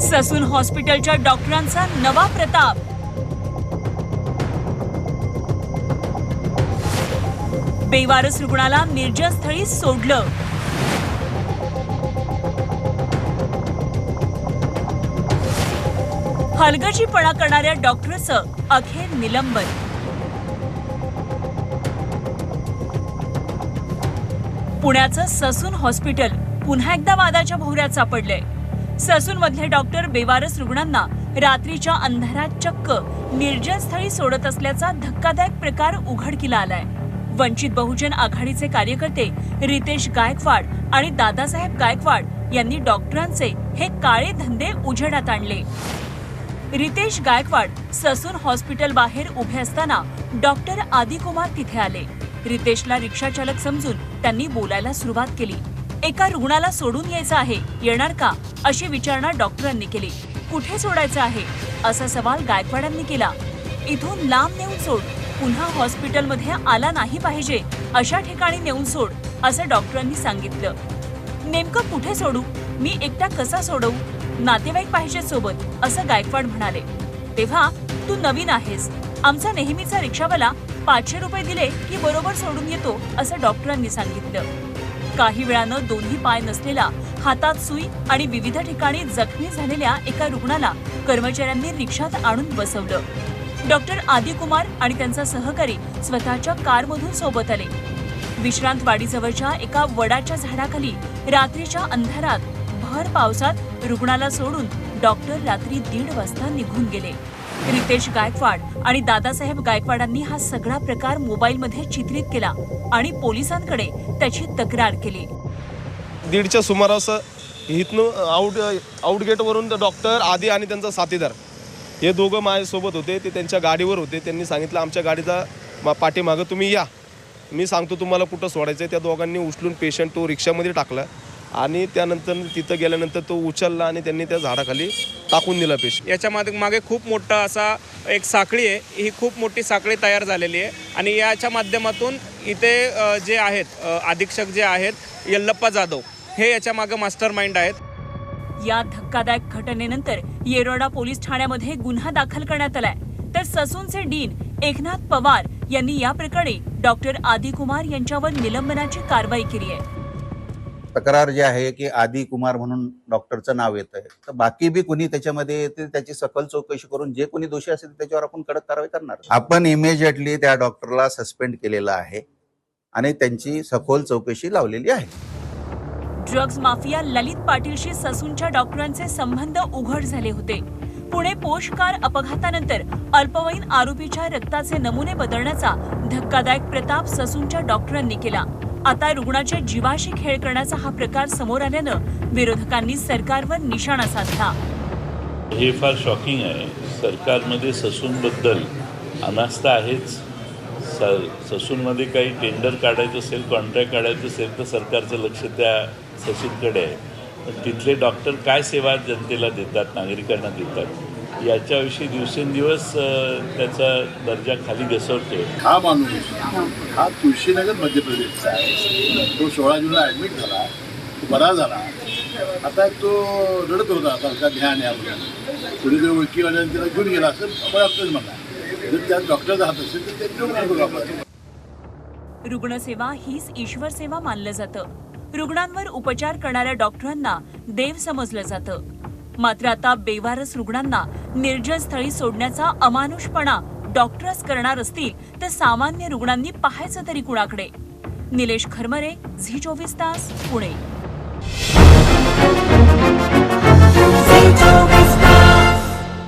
Sassoon हॉस्पिटलच्या डॉक्टरांचा नवा प्रताप. बेवारस रुग्णाला निर्जन स्थळी सोडलं. हलगर्जीपणा करणाऱ्या डॉक्टरचं अखेर निलंबन. पुण्याचं ससून हॉस्पिटल पुन्हा एकदा वादाच्या भोवऱ्यात सापडलंय. ससून मधले डॉक्टर बेवारस रुग्णांना रात्रीच्या अंधारात चक्क निर्जन स्थळी सोडत असल्याचा धक्कादायक प्रकार उघडकीला आलाय. वंचित बहुजन आघाडीचे कार्यकर्ते रितेश गायकवाड आणि दादासाहेब गायकवाड यांनी डॉक्टरांचे हे काळे धंदे उजेडात आणले. रितेश गायकवाड ससून हॉस्पिटल बाहेर उभे असताना डॉक्टर आदिकुमार तिथे आले. रितेशला रिक्षा चालक समजून त्यांनी बोलायला सुरुवात केली. एका रुग्णाला सोडून यायचं आहे. येणार का? अशी विचारणा डॉक्टरांनी केली. कुठे सोडायचं आहे? असा सवाल गायकवाडांनी केला. इथून लांब नेऊन सोड. पुन्हा हॉस्पिटलमध्ये आला नाही पाहिजे. अशा ठिकाणी नेऊन सोड असं डॉक्टरांनी सांगितलं. नेमकं कुठे सोडू? मी एकटा कसा सोडवू? नातेवाईक पाहिजे सोबत असं गायकवाड म्हणाले. तेव्हा तू नवीन आहेस. आमचा नेहमीचा रिक्षावाला पाचशे रुपये दिले की बरोबर सोडून येतो असं डॉक्टरांनी सांगितलं. काही वेळानं दोन्ही पाय नसलेला हातात सुई आणि विविध ठिकाणी जखमी झालेल्या एका रुग्णाला कर्मचाऱ्यांनी रिक्षात आणून बसवलं. डॉक्टर आदिकुमार आणि त्यांचा सहकारी स्वतःच्या कारमधून सोबत आले. विश्रांतवाडीजवळच्या एका वडाच्या झाडाखाली रात्रीच्या अंधारात भर पावसात रुग्णाला सोडून डॉक्टर रात्री दीड वाजता निघून गेले. रितेश गायकवाड आणि दादासाहेब गायकवाडांनी हा सगळा प्रकार मोबाईलमध्ये चित्रित केला आणि पोलिसांकडे त्याची तक्रार केली. दीडच्या सुमारास इथनं आउट आउटगेटवरून डॉक्टर आदी आणि त्यांचा साथीदार हे दोघं माझ्यासोबत होते. ते त्यांच्या गाडीवर होते. त्यांनी सांगितलं आमच्या गाडीचा मा पाठीमागं तुम्ही या. मी सांगतो तुम्हाला कुठं सोडायचं आहे त्या दोघांनी उचलून पेशंट तो रिक्षामध्ये टाकला. आणि त्यानंतर तिथं गेल्यानंतर तो उचलला आणि त्यांनी त्या झाडाखाली टाकून दिला पेशंट याच्या मागे मागे खूप मोठा असा एक साखळी आहे. ही खूप मोठी साखळी तयार झालेली आहे. आणि याच्या माध्यमातून इथे जे आहेत अधीक्षक जे आहेत यल्लप्पा जाधव हे याच्या मागे मास्टर माइंड आहेत. या धक्कादायक घटनेनंतर येरोडा पोलीस ठाण्यामध्ये गुन्हा दाखल करण्यात आलाय. तर ससूनचे डीन एकनाथ पवार यांनी या प्रकरणी डॉक्टर आदिकुमार यांच्यावर निलंबनाची कारवाई केली आहे. तक्रार जी आहे की आदी कुमार म्हणून डॉक्टरचं नाव येत आहे तर बाकी बी कुणी त्याच्यामध्ये येते त्याची सखोल चौकशी करून जे कोणी दोषी असेल त्याच्यावर आपण कडक कारवाई करणार. आपण इमिजिएटली त्या डॉक्टरला सस्पेंड केलेलं आहे आणि त्यांची सखोल चौकशी लावलेली आहे. ड्रग्ज माफिया ललित पाटीलशी ससूनच्या डॉक्टरांचे संबंध उघड झाले होते. पुणे पोषकार अपघातानंतर अल्पवयीन आरोपीच्या रक्ताचे नमुने बदलण्याचा धक्कादायक प्रताप ससूनच्या डॉक्टरांनी केला. आता रुग्णाच्या जीवाशी खेळ करण्याचा हा प्रकार समोर आल्यानं विरोधकांनी सरकारवर निशाणा साधला. हे फार शॉकिंग आहे. सरकारमध्ये ससूनबद्दल अनास्था आहेच. स ससूनमध्ये काही टेंडर काढायचं असेल कॉन्ट्रॅक्ट काढायचं असेल तर सरकारचं लक्ष त्या ससूनकडे आहे. पण तिथले डॉक्टर काय सेवा जनतेला देतात नागरिकांना देतात? याच्याविषयी दिवसेंदिवस त्याचा दर्जा खाली घसरतोय. हा माणूस. हा तुळशीनगर मध्य प्रदेशचा आहे. तो सोळा जूनला ॲडमिट झाला. तो बरा झाला. आता तो रडत होता आता का ध्यान आहे आपल्याला. कुणी जर ओळखीवाल्याने त्याला घेऊन गेला असं आपण आपल्याला म्हणा जर त्या डॉक्टरचा हात असेल तर ते घेऊन आपण. रुग्णसेवा हीच ईश्वर सेवा मानलं जातं. रुग्णांवर उपचार करणाऱ्या डॉक्टरांना देव समजलं जातं. मात्र आता बेवारस रुग्णांना निर्जन स्थळी सोडण्याचा अमानुषपणा डॉक्टर्स करणार असतील तर सामान्य रुग्णांनी पाहायचं तरी कुणाकडे? निलेश खरमरे झी चोवीस तास पुणे.